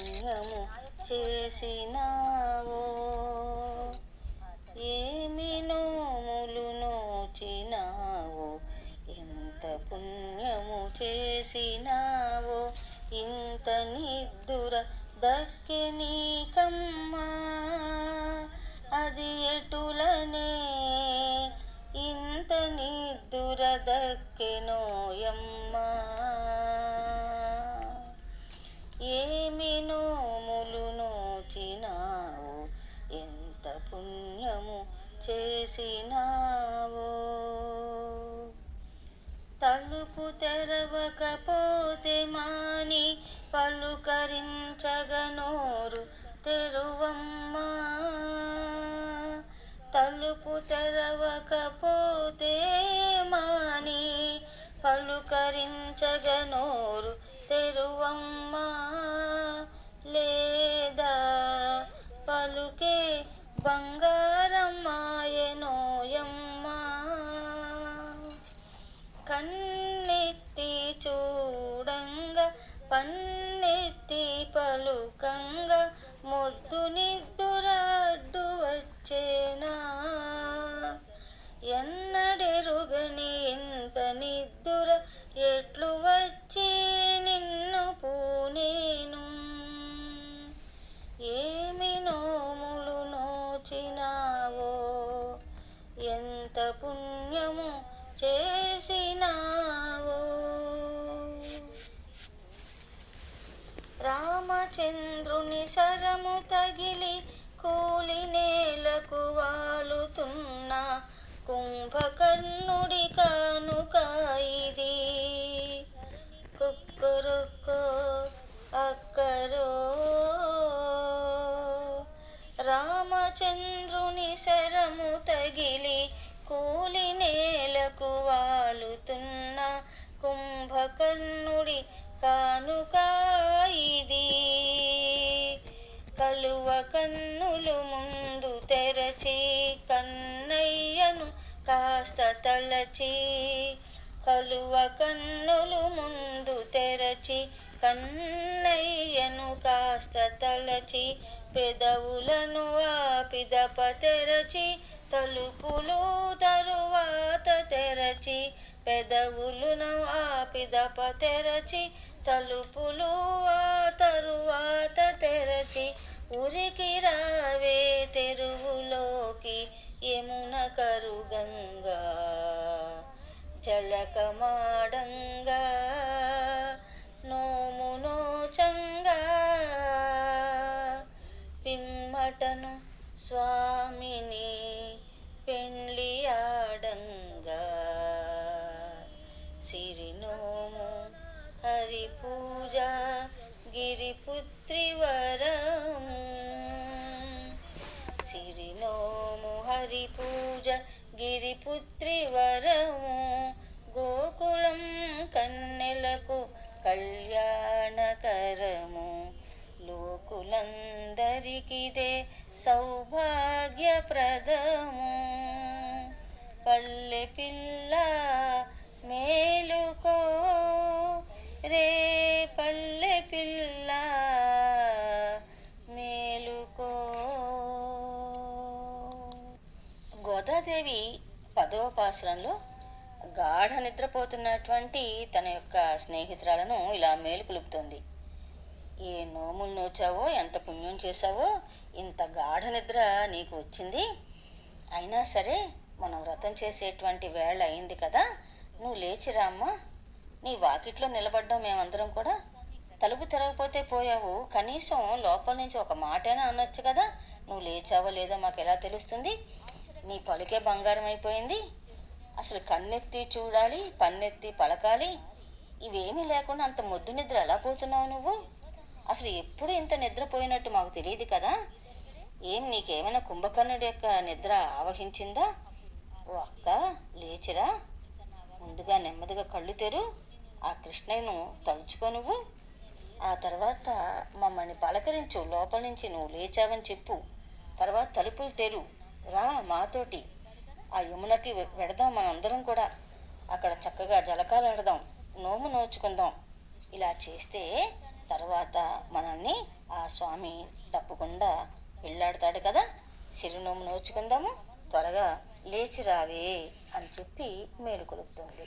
పుణ్యము చేసినావో? ఏమి నోములు నోచినావో? ఎంత పుణ్యము చేసినావో? ఇంత నిద్దుర దక్కి నీకమ్మా. అది ఎటులనే? ఇంత నిద్దుర దక్కెనోయమ్మా ఏమి చేసినావో. తలుపు తెరవకపోతే మాని పలుకరించగనోరు తెరువమ్మా. తలుపు తెరవకపోతే మాని పలుకరించగనోరు తెరువమ్మా. లేదా పలుకే బంగారు కన్నెత్తి చూడంగ పన్నెత్తి పలుకంగ మొద్దు నిద్దురాడ్డు వచ్చేనా? ఎన్నడెరుగని ఇంత నిద్దుర ఎట్లు వచ్చి నిన్ను పూనేను? ఏమి నోములు నోచినావో? ఎంత పుణ్యము చే రామచంద్రుని శరము తగిలి కూలి నేలకు వాలుతున్న కుంభకర్ణుడి కానుక ఇది. కుక్కరుక్కో అక్కరో. రామచంద్రుని శరము తగిలి కూలి నేలకు వాలుతున్న కుంభకర్ణుడి కానుక కన్నులు ముందు తెరచి కన్నయ్యను కాస్త తలచి కలువ కన్నులు ముందు తెరచి కన్నయ్యను కాస్త తలచి పెదవులను ఆపిదప తెరచి తలుపులు తరువాత తెరచి పెదవులను ఆపిదప తెరచి తలుపులు ఆ తరువాత తెరచి ఉరికి రావే తెరువులోకి యమున కరుగంగా జలకమాడంగా నోము నోచంగా పిమ్మటను స్వామిని పెండ్లి ఆడంగా సిరినోము హరి పూజ గిరిపుత్ర గిరిపుత్రి వరము గోకులం కన్నెలకు కళ్యాణకరము. లోకులందరికిదే సౌభాగ్యప్రదము. పల్లె పిల్ల మేలుకో గోదాదేవి పదోపాసనంలో గాఢ నిద్రపోతున్నటువంటి తన యొక్క స్నేహితురాలను ఇలా మేలుకొలుపుతోంది ఏ నోములు నోచావో ఎంత పుణ్యం చేశావో ఇంత గాఢ నిద్ర నీకు వచ్చింది? అయినా సరే మనం వ్రతం చేసేటువంటి వేళ అయింది కదా నువ్వు లేచిరా అమ్మా. నీ వాకిట్లో నిలబడ్డాం మేమందరం కూడా. తలుపు తెరవకపోతే పోయావు. కనీసం లోపల నుంచి ఒక మాటైనా అనొచ్చు కదా నువ్వు లేచావో లేదో మాకు ఎలా తెలుస్తుంది? నీ పలుకే బంగారం అయిపోయింది. అసలు కన్నెత్తి చూడాలి పన్నెత్తి పలకాలి ఇవేమీ లేకుండా అంత మొద్దు నిద్ర ఎలా పోతున్నావు నువ్వు? అసలు ఎప్పుడు ఇంత నిద్రపోయినట్టు మాకు తెలియదు కదా? ఏం నీకేమైనా కుంభకర్ణుడి యొక్క నిద్ర ఆవహించిందా? ఓ అక్క లేచిరా. ముందుగా నెమ్మదిగా కళ్ళు తెరు. ఆ కృష్ణయ్యను తలుచుకో నువ్వు. ఆ తర్వాత మమ్మల్ని పలకరించు లోపల నుంచి నువ్వు లేచావని చెప్పు. తర్వాత తలుపులు తెరు. రా మాతోటి. ఆ యమునకి వెడదాం మనందరం కూడా. అక్కడ చక్కగా జలకాలు ఆడదాం నోము నోచుకుందాం. ఇలా చేస్తే తర్వాత మనల్ని ఆ స్వామి తప్పకుండా వెళ్ళాడతాడు కదా. చిరునోము నోచుకుందాము త్వరగా లేచి రావే అని చెప్పి మేలు కొలుపుతుంది